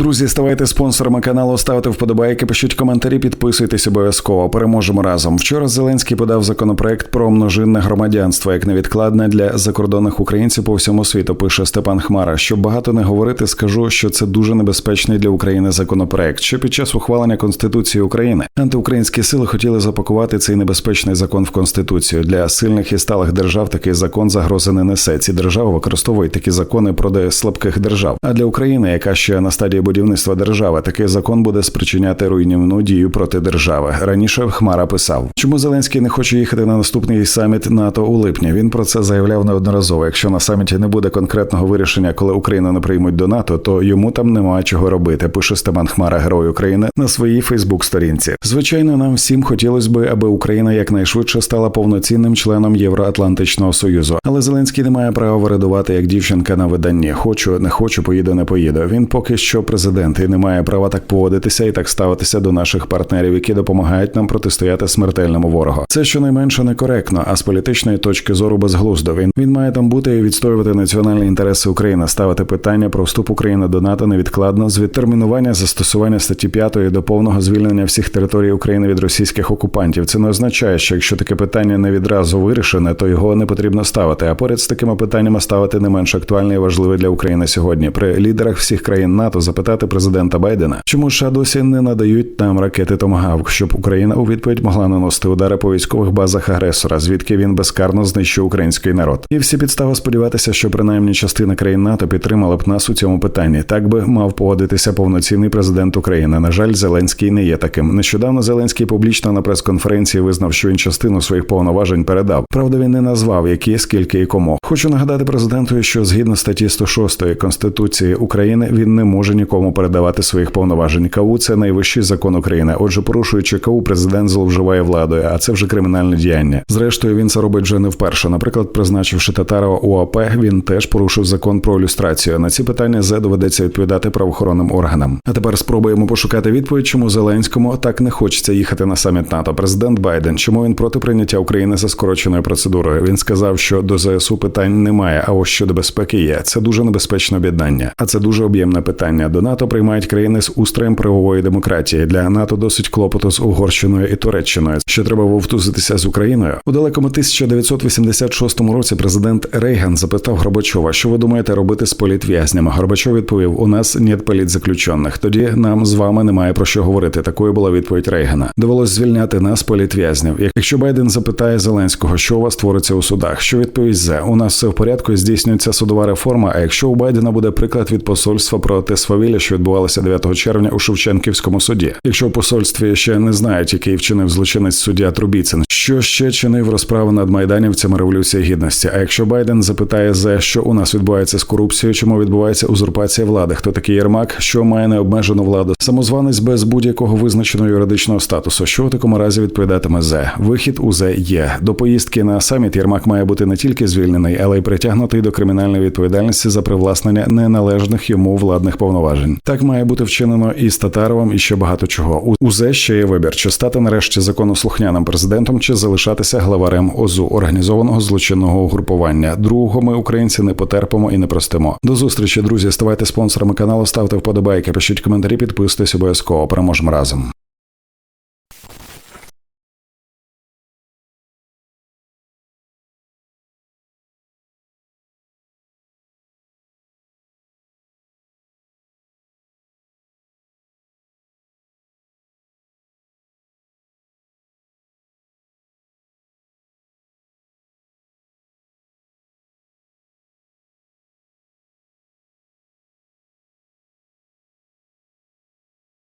Друзі, ставайте спонсорами каналу, ставте вподобайки, пишіть коментарі, підписуйтесь обов'язково. Переможемо разом. Вчора Зеленський подав законопроект про множинне громадянство як невідкладне для закордонних українців по всьому світу. Пише Степан Хмара. Щоб багато не говорити, скажу, що це дуже небезпечний для України законопроект. Що під час ухвалення Конституції України антиукраїнські сили хотіли запакувати цей небезпечний закон в конституцію для сильних і сталих держав. Такий закон загрози не несе. Ці держави використовують такі закони проти слабких держав. А для України, яка ще на стадії будівництва держави, такий закон буде спричиняти руйнівну дію проти держави. Раніше Хмара писав, чому Зеленський не хоче їхати на наступний саміт НАТО у липні. Він про це заявляв неодноразово. Якщо на саміті не буде конкретного вирішення, коли Україну не приймуть до НАТО, то йому там немає чого робити. Пише Степан Хмара, герой України, на своїй Фейсбук-сторінці. Звичайно, нам всім хотілося би, аби Україна якнайшвидше стала повноцінним членом Євроатлантичного союзу. Але Зеленський не має права вирадувати як дівчинка на виданні. Хочу, не хочу, поїду, не поїду. Він поки що президент і не має права так поводитися і так ставитися до наших партнерів, які допомагають нам протистояти смертельному ворогу. Це щонайменше некоректно, а з політичної точки зору безглуздо. Він він має там бути і відстоювати національні інтереси України, ставити питання про вступ України до НАТО невідкладно з відтермінування застосування статті 5 до повного звільнення всіх територій України від російських окупантів. Це не означає, що якщо таке питання не відразу вирішене, то його не потрібно ставити. А поряд з такими питаннями ставити не менш актуальне і важливе для України сьогодні. При лідерах всіх країн НАТО запитати президента Байдена, чому США досі не надають нам ракети Томагавк, щоб Україна у відповідь могла наносити удари по військових базах агресора, звідки він безкарно знищив український народ. І всі підстави сподіватися, що принаймні частина країн НАТО підтримала б нас у цьому питанні. Так би мав поводитися повноцінний президент України. На жаль, Зеленський не є таким. Нещодавно Зеленський публічно на прес-конференції визнав, що він частину своїх повноважень передав. Правда, він не назвав які, скільки і кому. Хочу нагадати президенту, що згідно статті 106 конституції України він не може нікому передавати своїх повноважень. КАУ – це найвищий закон України. Отже, порушуючи КАУ, президент зловживає владою, а це вже кримінальне діяння. Зрештою, він це робить вже не вперше. Наприклад, призначивши Татарова УАП, він теж порушив закон про ілюстрацію. На ці питання Зе доведеться відповідати правоохоронним органам. А тепер спробуємо пошукати відповідь, чому Зеленському так не хочеться їхати на саміт НАТО. Президент Байден, чому він проти прийняття України за скороченою процедурою? Він сказав, що до ЗСУ питань немає. А ось щодо безпеки є. Це дуже небезпечне об'єднання. А це дуже об'ємне питання. До НАТО приймають країни з устроєм правової демократії. Для НАТО досить клопоту з Угорщиною і Туреччиною. Що треба вовтузитися з Україною у далекому 1986 році. Президент Рейган запитав Горбачова, що ви думаєте робити з політв'язнями. Горбачов відповів: у нас нет політзаключених. Тоді нам з вами немає про що говорити. Такою була відповідь Рейгана. Довелось звільняти нас політв'язнів. Якщо Байден запитає Зеленського, що у вас твориться у судах, що відповість за у нас все в порядку здійснюється судова реформа. А якщо у Байдена буде приклад від посольства про те свавілля, що відбувалося 9 червня у Шевченківському суді, якщо у посольстві ще не знають, який вчинив злочинець суддя Трубіцин, що ще чинив розправу над майданівцями революції гідності. А якщо Байден запитає за що у нас відбувається з корупцією, чому відбувається узурпація влади, хто такий Єрмак, що має необмежену владу, самозванець без будь-якого визначеного юридичного статусу, що в такому разі відповідатиме зе вихід у зе є до поїздки на саміт. Єрмак має бути не тільки звільнений, але й притягнутий до кримінальної відповідальності за привласнення неналежних йому владних повноважень. Так має бути вчинено і з Татаровим, і ще багато чого. УЗЕ ще є вибір, чи стати нарешті законослухняним президентом, чи залишатися главарем ОЗУ організованого злочинного угрупування. Другого ми українці не потерпимо і не простимо. До зустрічі, друзі. Ставайте спонсорами каналу, ставте вподобайки, пишіть коментарі, підписуйтесь обов'язково. Переможемо разом.